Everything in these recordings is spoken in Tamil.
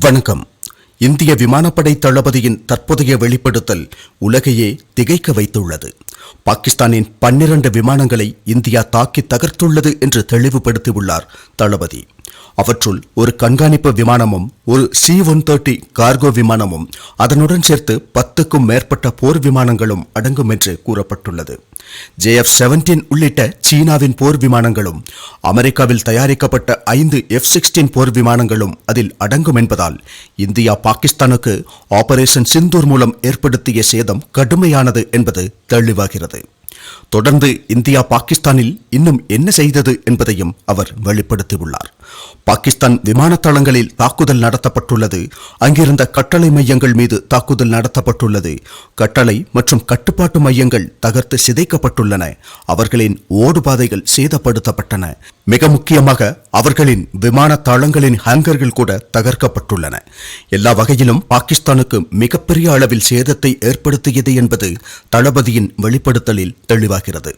வணக்கம். இந்திய விமானப்படை தளபதியின் தற்போதைய வெளிப்படுத்தல் உலகையே திகைக்க வைத்துள்ளது. பாகிஸ்தானின் பன்னிரண்டு விமானங்களை இந்தியா தாக்கி தகர்த்துள்ளது என்று தெளிவுபடுத்தியுள்ளார் தளபதி. அவற்றுள் ஒரு கண்காணிப்பு விமானமும் ஒரு சி ஒன் தேர்ட்டி கார்கோ விமானமும் அதனுடன் சேர்த்து பத்துக்கும் மேற்பட்ட போர் விமானங்களும் அடங்கும் என்று கூறப்பட்டுள்ளது. ஜேஎஃப் செவன்டீன் உள்ளிட்ட சீனாவின் போர் விமானங்களும் அமெரிக்காவில் தயாரிக்கப்பட்ட ஐந்து எஃப் சிக்ஸ்டீன் போர் விமானங்களும் அதில் அடங்கும் என்பதால் இந்தியா பாகிஸ்தானுக்கு ஆபரேஷன் சிந்தூர் மூலம் ஏற்படுத்திய சேதம் கடுமையானது என்பது தெளிவாகிறது. தொடர்ந்து இந்தியா பாகிஸ்தானில் இன்னும் என்ன செய்தது என்பதையும் அவர் வெளிப்படுத்தியுள்ளார். பாகிஸ்தான் விமான தளங்களில் தாக்குதல் நடத்தப்பட்டுள்ளது. அங்கிருந்த கட்டளை மையங்கள் மீது தாக்குதல் நடத்தப்பட்டுள்ளது. கட்டளை மற்றும் கட்டுப்பாட்டு மையங்கள் தகர்த்து சிதைக்கப்பட்டுள்ளன. அவர்களின் ஓடுபாதைகள் சேதப்படுத்தப்பட்டன. மிக முக்கியமாக அவர்களின் விமான தளங்களின் ஹேங்கர்கள் கூட தகர்க்கப்பட்டுள்ளன. எல்லா வகையிலும் பாகிஸ்தானுக்கு மிகப்பெரிய அளவில் சேதத்தை ஏற்படுத்தியது என்பது தளபதியின் வெளிப்படுத்தலில் தெளிவாகிறது.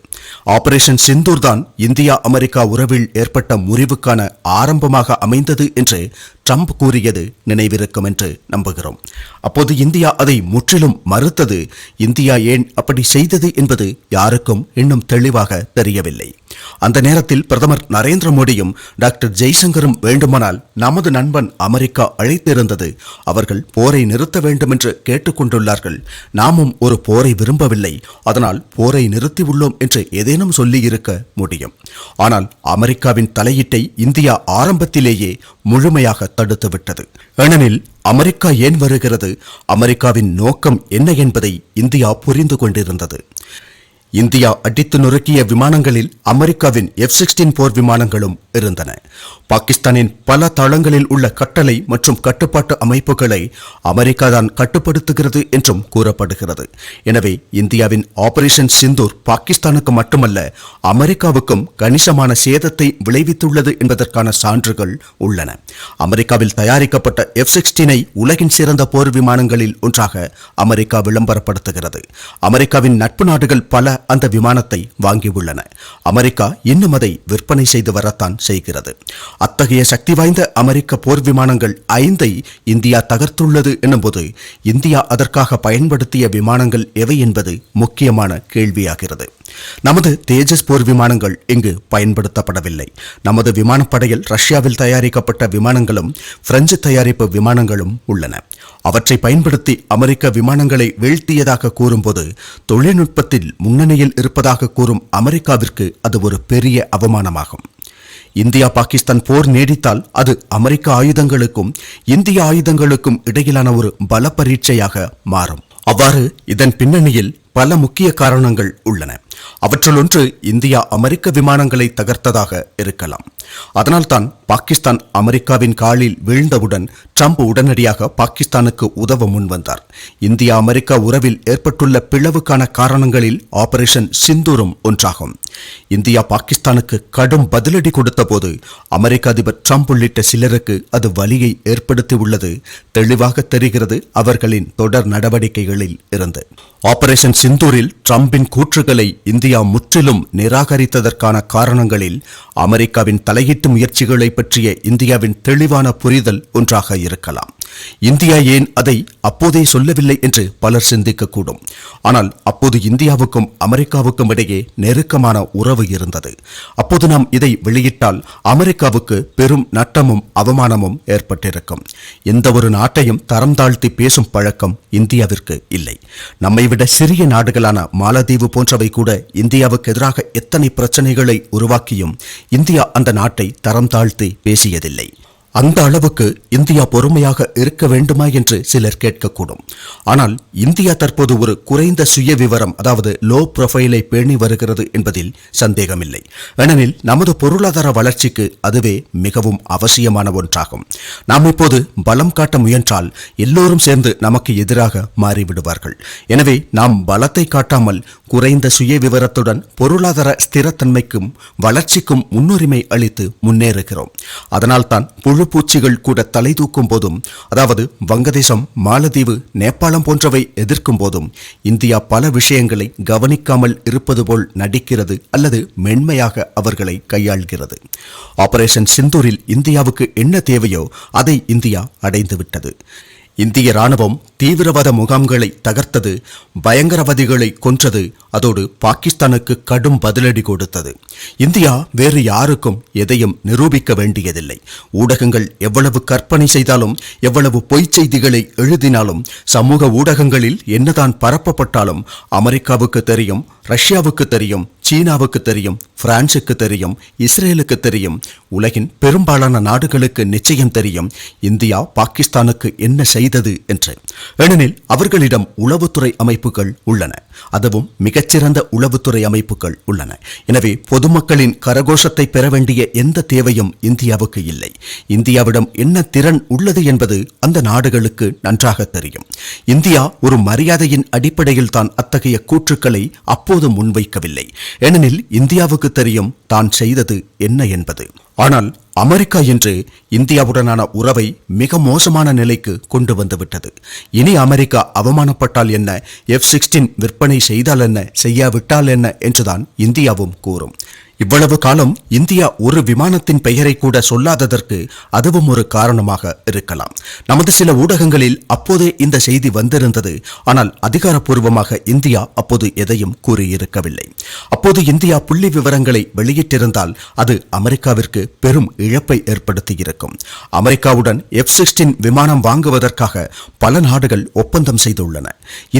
ஆபரேஷன் சிந்தூர் தான் இந்தியா அமெரிக்கா உறவில் ஏற்பட்ட முறிவுக்கான ஆரம்பமாக அமைந்தது என்று ட்ரம்ப் கூறியது நினைவிருக்கும் என்று நம்புகிறோம். அப்போது இந்தியா அதை முற்றிலும் மறுத்தது. இந்தியா ஏன் அப்படி செய்தது என்பது யாருக்கும் இன்னும் தெளிவாக தெரியவில்லை. அந்த நேரத்தில் பிரதமர் நரேந்திர மோடியும் டாக்டர் ஜெய்சங்கரும் வேண்டுமானால் நமது நண்பன் அமெரிக்கா அழைத்திருந்தது. அவர்கள் போரை நிறுத்த வேண்டும் என்று கேட்டுக்கொண்டுள்ளார்கள். நாமும் ஒரு போரை விரும்பவில்லை. அதனால் போரை நிறுத்தியுள்ளோம் என்று ஏதேனும் சொல்லியிருக்க முடியும். ஆனால் அமெரிக்காவின் தலையீட்டை இந்தியா ஆரம்பத்திலேயே முழுமையாக தடுத்துவிட்டது ஏனெனில் அமெரிக்கா ஏன் வருகிறது? அமெரிக்காவின் நோக்கம் என்ன என்பதை இந்தியா புரிந்து கொண்டிருந்தது. இந்தியா அடித்து நொறுக்கிய விமானங்களில் அமெரிக்காவின் எஃப் சிக்ஸ்டீன் போர் விமானங்களும் இருந்தன. பாகிஸ்தானின் பல தளங்களில் உள்ள கட்டளை மற்றும் கட்டுப்பாட்டு அமைப்புகளை அமெரிக்கா தான் கட்டுப்படுத்துகிறது என்றும் கூறப்படுகிறது. எனவே இந்தியாவின் ஆபரேஷன் சிந்தூர் பாகிஸ்தானுக்கு மட்டுமல்ல அமெரிக்காவுக்கும் கணிசமான சேதத்தை விளைவித்துள்ளது என்பதற்கான சான்றுகள் உள்ளன. அமெரிக்காவில் தயாரிக்கப்பட்ட எஃப் சிக்ஸ்டீனை உலகின் சிறந்த போர் விமானங்களில் ஒன்றாக அமெரிக்கா விளம்பரப்படுத்துகிறது. அமெரிக்காவின் நட்பு நாடுகள் பல அந்த விமானத்தை வாங்கியுள்ளன. அமெரிக்கா இன்னும் அதை விற்பனை செய்து வரத்தான் செய்கிறது. அத்தகைய சக்தி வாய்ந்த அமெரிக்க போர் விமானங்கள் ஐந்தை இந்தியா தகர்த்துள்ளது எனும்போது இந்தியா அதற்காக பயன்படுத்திய விமானங்கள் எவை என்பது முக்கியமான கேள்வியாகிறது. நமது தேஜஸ் போர் விமானங்கள் இங்கு பயன்படுத்தப்படவில்லை. நமது விமானப்படையில் ரஷ்யாவில் தயாரிக்கப்பட்ட விமானங்களும் பிரெஞ்சு தயாரிப்பு விமானங்களும் உள்ளன. அவற்றை பயன்படுத்தி அமெரிக்க விமானங்களை வீழ்த்தியதாக கூறும்போது தொழில்நுட்பத்தில் முன்னணியில் இருப்பதாக கூறும் அமெரிக்காவிற்கு அது ஒரு பெரிய அவமானமாகும். இந்தியா பாகிஸ்தான் போர் நீடித்தால் அது அமெரிக்க ஆயுதங்களுக்கும் இந்திய ஆயுதங்களுக்கும் இடையிலான ஒரு பல பரீட்சையாக மாறும். அவ்வாறு இதன் பின்னணியில் பல முக்கிய காரணங்கள் உள்ளன. அவற்றுள் ஒன்று இந்தியா அமெரிக்க விமானங்களை தகர்த்ததாக இருக்கலாம். அதனால்தான் பாகிஸ்தான் அமெரிக்காவின் காலில் வீழ்ந்தவுடன் ட்ரம்ப் உடனடியாக பாகிஸ்தானுக்கு உதவ முன்வந்தார். இந்தியா அமெரிக்கா உறவில் ஏற்பட்டுள்ள பிளவுக்கான காரணங்களில் ஆபரேஷன் சிந்தூரும் ஒன்றாகும். இந்தியா பாகிஸ்தானுக்கு கடும் பதிலடி கொடுத்தபோது அமெரிக்க அதிபர் ட்ரம்ப் உள்ளிட்ட சிலருக்கு அது வலியை ஏற்படுத்தியுள்ளது. தெளிவாக தெரிகிறது அவர்களின் தொடர் நடவடிக்கைகளில் இருந்து. ஆபரேஷன் சிந்தூரில் டிரம்பின் கூற்றுகளை இந்தியா முற்றிலும் நிராகரித்ததற்கான காரணங்களில் அமெரிக்காவின் தலையீட்டு முயற்சிகளை பற்றிய இந்தியாவின் தெளிவான புரிதல் ஒன்றாக இருக்கலாம். இந்தியா ஏன் அதை அப்போதே சொல்லவில்லை என்று பலர் சிந்திக்கக்கூடும். ஆனால் அப்போது இந்தியாவுக்கும் அமெரிக்காவுக்கும் இடையே நெருக்கமான உறவு இருந்தது. அப்போது நாம் இதை வெளியிட்டால் அமெரிக்காவுக்கு பெரும் நட்டமும் அவமானமும் ஏற்பட்டிருக்கும். எந்த ஒரு நாட்டையும் தரம் தாழ்த்தி பேசும் பழக்கம் இந்தியாவிற்கு இல்லை. நம்மை விட சிறிய நாடுகளான மாலத்தீவு போன்றவை கூட இந்தியாவுக்கு எதிராக எத்தனை பிரச்சனைகளை உருவாக்கியும் இந்தியா அந்த நாட்டை தரம் தாழ்த்தி பேசியதில்லை. அந்த அளவுக்கு இந்தியா பொறுமையாக இருக்க வேண்டுமா என்று சிலர் கேட்கக்கூடும். ஆனால் இந்தியா தற்போது ஒரு குறைந்த சுய விவரம் அதாவது லோ ப்ரொஃபைலை பேணி வருகிறது என்பதில் சந்தேகமில்லை. ஏனெனில் நமது பொருளாதார வளர்ச்சிக்கு அதுவே மிகவும் அவசியமான ஒன்றாகும். நாம் இப்போது பலம் காட்ட முயன்றால் எல்லோரும் சேர்ந்து நமக்கு எதிராக மாறிவிடுவார்கள். எனவே நாம் பலத்தை காட்டாமல் குறைந்த சுய விவரத்துடன் பொருளாதார ஸ்திரத்தன்மைக்கும் வளர்ச்சிக்கும் முன்னுரிமை அளித்து முன்னேறுகிறோம். அதனால்தான் புழு துருப்பூச்சிகள் கூட தலை தூக்கும் போதும் அதாவது வங்கதேசம் மாலத்தீவு நேபாளம் போன்றவை எதிர்க்கும் போதும் இந்தியா பல விஷயங்களை கவனிக்காமல் இருப்பது போல் நடிக்கிறது அல்லது மென்மையாக அவர்களை கையாள்கிறது. ஆபரேஷன் சிந்தூரில் இந்தியாவுக்கு என்ன தேவையோ அதை இந்தியா அடைந்துவிட்டது. இந்திய ராணுவம் தீவிரவாத முகாம்களை தகர்த்தது பயங்கரவாதிகளை கொன்றது அதோடு பாகிஸ்தானுக்கு கடும் பதிலடி கொடுத்தது. இந்தியா வேறு யாருக்கும் எதையும் நிரூபிக்க வேண்டியதில்லை. ஊடகங்கள் எவ்வளவு கற்பனை செய்தாலும் எவ்வளவு பொய்ச் செய்திகளை எழுதினாலும் சமூக ஊடகங்களில் என்னதான் பரப்பப்பட்டாலும் அமெரிக்காவுக்கு தெரியும் ரஷ்யாவுக்கு தெரியும் சீனாவுக்கு தெரியும் பிரான்சுக்கு தெரியும் இஸ்ரேலுக்கு தெரியும் உலகின் பெரும்பாலான நாடுகளுக்கு நிச்சயம் தெரியும் இந்தியா பாகிஸ்தானுக்கு என்ன செய்தது என்று. ஏனெனில் அவர்களிடம் உளவுத்துறை அமைப்புகள் உள்ளன. அதுவும் மிகச்சிறந்த உளவுத்துறை அமைப்புகள் உள்ளன. எனவே பொதுமக்களின் கரகோஷத்தை பெற வேண்டிய எந்த தேவையும் இந்தியாவுக்கு இல்லை. இந்தியாவிடம் என்ன திறன் உள்ளது என்பது அந்த நாடுகளுக்கு நன்றாக தெரியும். இந்தியா ஒரு மரியாதையின் அடிப்படையில் தான் அத்தகைய கூற்றுக்களை அப்போது முன்வைக்கவில்லை. ஏனெனில் இந்தியாவுக்கு தெரியும் தான் செய்தது என்ன என்பது. ஆனால் அமெரிக்கா இன்று இந்தியாவுடனான உறவை மிக மோசமான நிலைக்கு கொண்டு வந்துவிட்டது இனி அமெரிக்கா அவமானப்பட்டால் என்ன எஃப் சிக்ஸ்டீன் விற்பனை செய்தால் என்ன செய்யாவிட்டால் என்ன என்றுதான் இந்தியாவும் கூறும். இவ்வளவு காலம் இந்தியா ஒரு விமானத்தின் பெயரை கூட சொல்லாததற்கு அதுவும் ஒரு காரணமாக இருக்கலாம். நமது சில ஊடகங்களில் அப்போதே இந்த செய்தி வந்திருந்தது. ஆனால் அதிகாரப்பூர்வமாக இந்தியா அப்போது எதையும் கூறியிருக்கவில்லை. அப்போது இந்தியா புள்ளி விவரங்களை வெளியிட்டிருந்தால் அது அமெரிக்காவிற்கு பெரும் இழப்பை ஏற்படுத்தியிருக்கும். அமெரிக்காவுடன் எஃப் சிக்ஸ்டீன் விமானம் வாங்குவதற்காக பல நாடுகள் ஒப்பந்தம் செய்துள்ளன.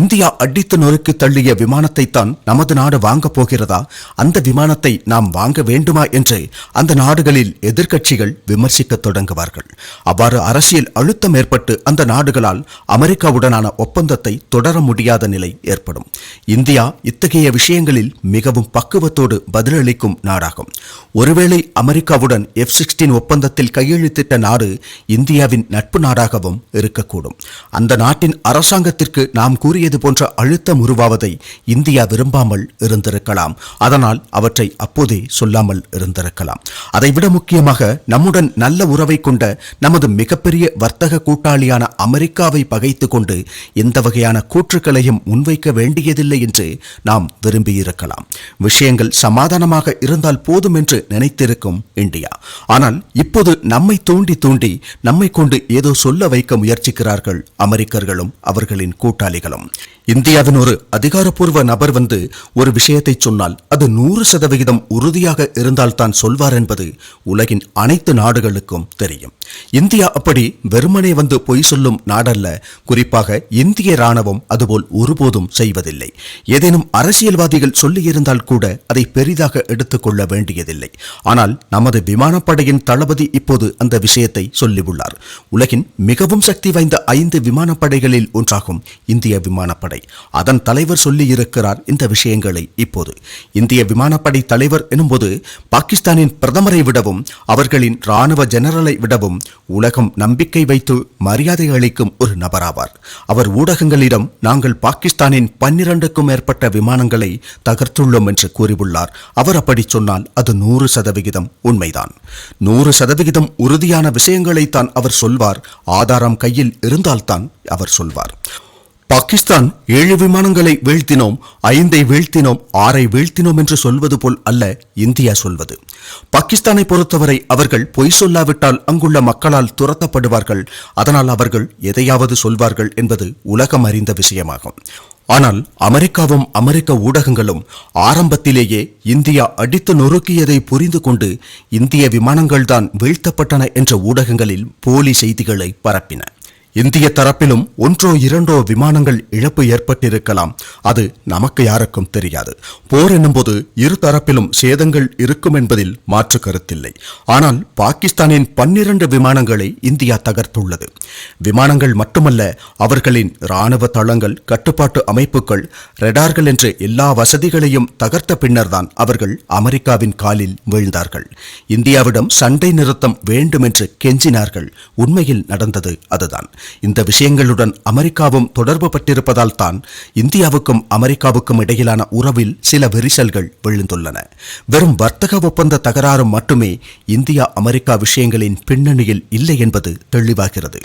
இந்தியா அடித்து நொறுக்கி தள்ளிய விமானத்தை தான் நமது நாடு வாங்கப் போகிறதா? அந்த விமானத்தை நாம் வாங்க வேண்டுமா என்று அந்த நாடுகளில் எதிர்க்கட்சிகள் விமர்சிக்க தொடங்குவார்கள். அவ்வாறு அரசியல் அழுத்தம் ஏற்பட்டு அந்த நாடுகளால் அமெரிக்காவுடனான ஒப்பந்தத்தை தொடர முடியாத நிலை ஏற்படும். இந்தியா இத்தகைய விஷயங்களில் மிகவும் பக்குவத்தோடு பதிலளிக்கும் நாடாகும். ஒருவேளை அமெரிக்காவுடன் எஃப் சிக்ஸ்டீன் ஒப்பந்தத்தில் கையெழுத்திட்ட நாடு இந்தியாவின் நட்பு நாடாகவும் இருக்கக்கூடும். அந்த நாட்டின் அரசாங்கத்திற்கு நாம் கூறியது போன்ற அழுத்தம் உருவாவதை இந்தியா விரும்பாமல் இருந்திருக்கலாம். அதனால் அவற்றை அப்போது சொல்லாமல் இருந்திருக்கலாம். அதைவிட முக்கியமாக நம்முடன் நல்ல உறவை கொண்ட நமது மிகப்பெரிய வர்த்தக கூட்டாளியான அமெரிக்காவை பகைத்து கொண்டு எந்த வகையான கூற்றுக்களையும் முன்வைக்க வேண்டியதில்லை என்று நாம் விரும்பியிருக்கலாம். விஷயங்கள் சமாதானமாக இருந்தால் போதும் என்று நினைத்திருக்கும் இந்தியா. ஆனால் இப்போது நம்மை தூண்டி தூண்டி நம்மை கொண்டு ஏதோ சொல்ல வைக்க முயற்சிக்கிறார்கள் அமெரிக்கர்களும் அவர்களின் கூட்டாளிகளும். இந்தியாவின் ஒரு அதிகாரப்பூர்வ நபர் வந்து ஒரு விஷயத்தை சொன்னால் அது நூறு சதவிகிதம் உறுதியாக இருந்தால்தான் சொல்வார் என்பது உலகின் அனைத்து நாடுகளுக்கும் தெரியும். இந்தியா அப்படி வெறுமனே வந்து பொய் சொல்லும் நாடல்ல குறிப்பாக இந்திய ராணுவம் அதுபோல் ஒருபோதும் செய்வதில்லை. ஏதேனும் அரசியல்வாதிகள் சொல்லியிருந்தால் கூட அதை பெரிதாக எடுத்துக்கொள்ள வேண்டியதில்லை. ஆனால் நமது விமானப்படையின் தளபதி இப்போது அந்த விஷயத்தை சொல்லியுள்ளார். உலகின் மிகவும் சக்தி வாய்ந்த ஐந்து விமானப்படைகளில் ஒன்றாகும் இந்திய விமானப்படை. அதன் தலைவர் சொல்லியிருக்கிறார் இந்த விஷயங்களை இப்போது. இந்திய விமானப்படை தலைவர் எனும்போது பாகிஸ்தானின் பிரதமரை விடவும் அவர்களின் ராணுவ ஜெனரலை விடவும் உலகம் நம்பிக்கை வைத்து மரியாதை அளிக்கும் ஒரு நபராவார். அவர் ஊடகங்களிடம் நாங்கள் பாகிஸ்தானின் பன்னிரண்டுக்கும் மேற்பட்ட விமானங்களை தகர்த்துள்ளோம் என்று கூறியுள்ளார். அவர் அப்படி சொன்னால் அது நூறு சதவிகிதம் உண்மைதான். நூறு சதவிகிதம் உறுதியான விஷயங்களைத்தான் அவர் சொல்வார். ஆதாரம் கையில் இருந்தால்தான் அவர் சொல்வார். பாகிஸ்தான் ஏழு விமானங்களை வீழ்த்தினோம் ஐந்தை வீழ்த்தினோம் ஆறை வீழ்த்தினோம் என்று சொல்வது போல் அல்ல இந்தியா சொல்வது. பாகிஸ்தானை பொறுத்தவரை அவர்கள் பொய் சொல்லாவிட்டால் அங்குள்ள மக்களால் துரத்தப்படுவார்கள். அதனால் அவர்கள் எதையாவது சொல்வார்கள் என்பது உலகம் அறிந்த விஷயமாகும். ஆனால் அமெரிக்காவும் அமெரிக்க ஊடகங்களும் ஆரம்பத்திலேயே இந்தியா அடித்து நொறுக்கியதை புரிந்து கொண்டு இந்திய விமானங்கள்தான் வீழ்த்தப்பட்டன என்ற ஊடகங்களில் போலி செய்திகளை பரப்பின. இந்திய தரப்பிலும் ஒன்றோ இரண்டோ விமானங்கள் இழப்பு ஏற்பட்டிருக்கலாம். அது நமக்கு யாருக்கும் தெரியாது. போர் என்னும்போது இரு தரப்பிலும் சேதங்கள் இருக்கும் என்பதில் மாற்று கருத்தில்லை. ஆனால் பாகிஸ்தானின் பன்னிரண்டு விமானங்களை இந்தியா தகர்த்துள்ளது. விமானங்கள் மட்டுமல்ல அவர்களின் இராணுவ தளங்கள் கட்டுப்பாட்டு அமைப்புகள் ரெடார்கள் என்று எல்லா வசதிகளையும் தகர்த்த பின்னர்தான் அவர்கள் அமெரிக்காவின் காலில் வீழ்ந்தார்கள். இந்தியாவிடம் சண்டை நிறுத்தம் வேண்டும் என்று கெஞ்சினார்கள். உண்மையில் நடந்தது அதுதான். இந்த விஷயங்களுடன் அமெரிக்காவும் தொடர்பு பட்டிருப்பதால் தான் இந்தியாவுக்கும் அமெரிக்காவுக்கும் இடையிலான உறவில் சில விரிசல்கள் விழுந்துள்ளன. வெறும் வர்த்தக ஒப்பந்த தகராறு மட்டுமே இந்தியா அமெரிக்கா விஷயங்களின் பின்னணியில் இல்லை என்பது தெளிவாகிறது.